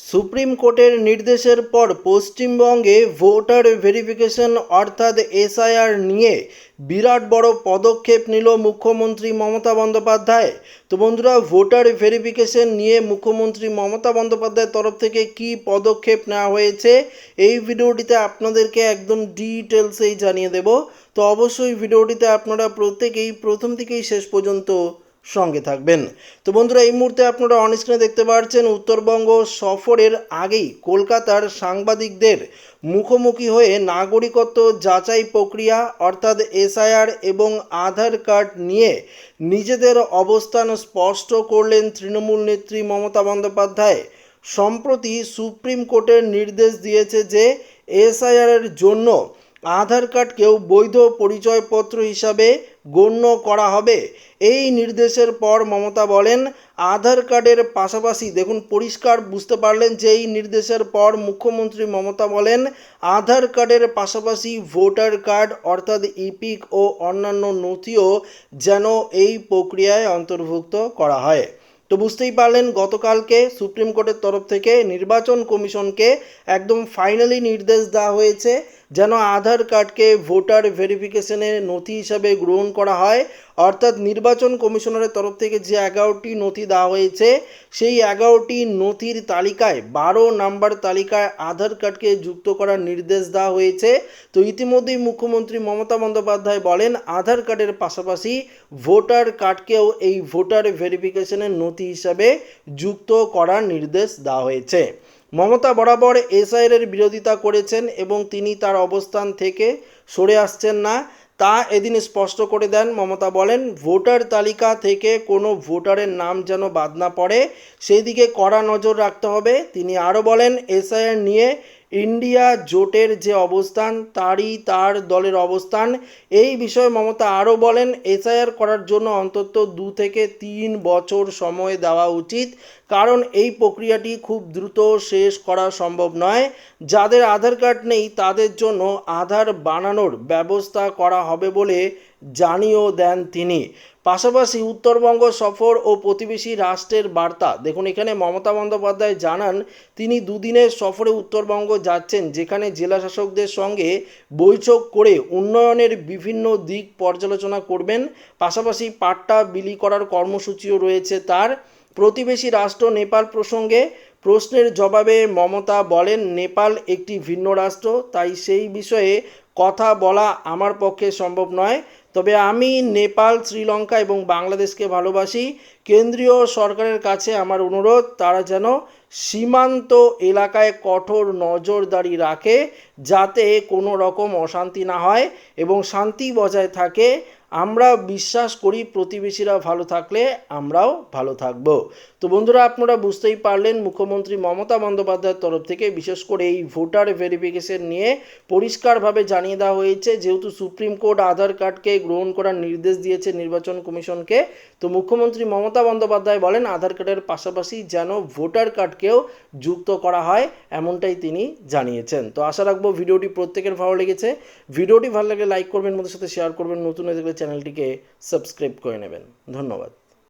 Supreme কোর্টের নির্দেশের পর পশ্চিমবঙ্গে ভোটার ভেরিফিকেশন অর্থাৎ এসআইআর নিয়ে বিরাট বড় পদক্ষেপ নিল মুখ্যমন্ত্রী মমতা বন্দ্যোপাধ্যায়। তো বন্ধুরা, ভোটার ভেরিফিকেশন নিয়ে মুখ্যমন্ত্রী মমতা বন্দ্যোপাধ্যায়ের তরফ থেকে কি পদক্ষেপ নেওয়া হয়েছে, এই ভিডিওটিতে আপনাদেরকে একদম ডিটেলসেই জানিয়ে দেব। তো অবশ্যই ভিডিওটিতে আপনারা প্রত্যেকেই প্রথম থেকেই শেষ পর্যন্ত সঙ্গে থাকবেন। তো বন্ধুরা, এই মুহূর্তে আপনারা অনস্ক্রিনে দেখতে পাচ্ছেন উত্তরবঙ্গ সফরের আগেই কলকাতার সাংবাদিকদের মুখোমুখি হয়ে নাগরিকত্ব যাচাই প্রক্রিয়া, অর্থাৎ এসআইআর এবং আধার কার্ড নিয়ে নিজেদের অবস্থান স্পষ্ট করলেন তৃণমূল নেত্রী মমতা বন্দ্যোপাধ্যায়। সম্প্রতি সুপ্রিম কোর্টের নির্দেশ দিয়েছে যে এসআইআরের জন্য আধার কার্ডকেও বৈধ পরিচয়পত্র হিসাবে গণ্য করা হবে। এই নির্দেশের পর মমতা বলেন, আধার কার্ডের পাশাপাশি দেখুন, পরিষ্কার বুঝতে পারলেন যে এই নির্দেশের পর মুখ্যমন্ত্রী মমতা বলেন, আধার কার্ডের পাশাপাশি ভোটার কার্ড অর্থাৎ ইপিক ও অন্যান্য নথিও যেন এই প্রক্রিয়ায় অন্তর্ভুক্ত করা হয়। তো বুঝতেই পারলেন গতকালকে সুপ্রিম কোর্টের তরফ থেকে নির্বাচন কমিশনকে একদম ফাইনালি নির্দেশ দেওয়া হয়েছে যেন আধার কার্ডকে ভোটার ভেরিফিকেশনের নথি হিসাবে গ্রহণ করা হয়। অর্থাৎ নির্বাচন কমিশনারের তরফ থেকে যে এগারোটি নথি দেওয়া হয়েছে, সেই এগারোটি নথির তালিকায় বারো নাম্বার তালিকায় আধার কার্ডকে যুক্ত করার নির্দেশ দেওয়া হয়েছে। তো ইতিমধ্যেই মুখ্যমন্ত্রী মমতা বন্দ্যোপাধ্যায় বলেন, আধার কার্ডের পাশাপাশি ভোটার কার্ডকেও এই ভোটার ভেরিফিকেশনের নথি হিসাবে যুক্ত করার নির্দেশ দেওয়া হয়েছে। মমতা বরাবর এসআইয়ের বিরোধিতা করেছেন এবং তিনি তার অবস্থান থেকে সরে আসছেন না। তা এদিন স্পষ্ট করে দেন। মমতা বলেন, ভোটার তালিকা থেকে কোনো ভোটারের নাম যেন বাদ না পড়ে সেই দিকে কড়া নজর রাখতে হবে। তিনি আরও বলেন, এসআইআর নিয়ে ইন্ডিয়া জোটের যে অবস্থান, তারই তার দলের অবস্থান। এই বিষয়ে মমতা আরও বলেন, এসআইআর করার জন্য অন্তত দু থেকে তিন বছর সময় দেওয়া উচিত, কারণ এই প্রক্রিয়াটি খুব দ্রুত শেষ করা সম্ভব নয়। যাদের আধার কার্ড নেই, তাদের জন্য আধার বানানোর ব্যবস্থা করা হবে বলে জানিয়েও দেন তিনি। পাশাপাশি উত্তরবঙ্গ সফর ও প্রতিবেশী রাষ্ট্রের বার্তা। দেখুন, এখানে মমতা বন্দ্যোপাধ্যায় জানান, তিনি দুদিনের সফরে উত্তরবঙ্গ যাচ্ছেন, যেখানে জেলা শাসকদের সঙ্গে বৈঠক করে উন্নয়নের বিভিন্ন দিক পর্যালোচনা করবেন। পাশাপাশি পাট্টা বিলি করার কর্মসূচিও রয়েছে তার। প্রতিবেশী রাষ্ট্র নেপাল প্রসঙ্গে প্রশ্নের জবাবে মমতা বলেন, নেপাল একটি ভিন্ন রাষ্ট্র, তাই সেই বিষয়ে কথা বলা আমার পক্ষে সম্ভব নয়। তবে আমি নেপাল, শ্রীলঙ্কা এবং বাংলাদেশকে ভালোবাসি। কেন্দ্রীয় সরকারের কাছে আমার অনুরোধ, তারা যেন সীমান্ত এলাকায় কঠোর নজরদারি রাখে। যাতে কোনো রকম অশান্তি না হয় এবং শান্তি বজায় থাকে। আমরা বিশ্বাস করি প্রতিবেশীরা ভালো থাকলে আমরাও ভালো থাকব। তো বন্ধুরা, আপনারা বুঝতেই পারলেন মুখ্যমন্ত্রী মমতা বন্দ্যোপাধ্যায়ের তরফ থেকে বিশেষ করে এই ভোটার ভেরিফিকেশন নিয়ে পরিষ্কারভাবে জানিয়ে দেওয়া হয়েছে। যেহেতু সুপ্রিম কোর্ট আধার কার্ডকে গ্রহণ করার নির্দেশ দিয়েছে নির্বাচন কমিশনকে, তো মুখ্যমন্ত্রী মমতা বন্দ্যোপাধ্যায় বলেন আধার কার্ডের পাশাপাশি যেন ভোটার কার্ডকেও যুক্ত করা হয়, এমনটাই তিনি জানিয়েছেন। তো আশা রাখব ভিডিওটি প্রত্যেকের ভালো লেগেছে। ভিডিওটি ভালো লাগলে লাইক করবেন মধ্যে সাথে শেয়ার করবেন। নতুন হয়ে থাকলে চ্যানেলটিকে সাবস্ক্রাইব করে নেবেন। ধন্যবাদ।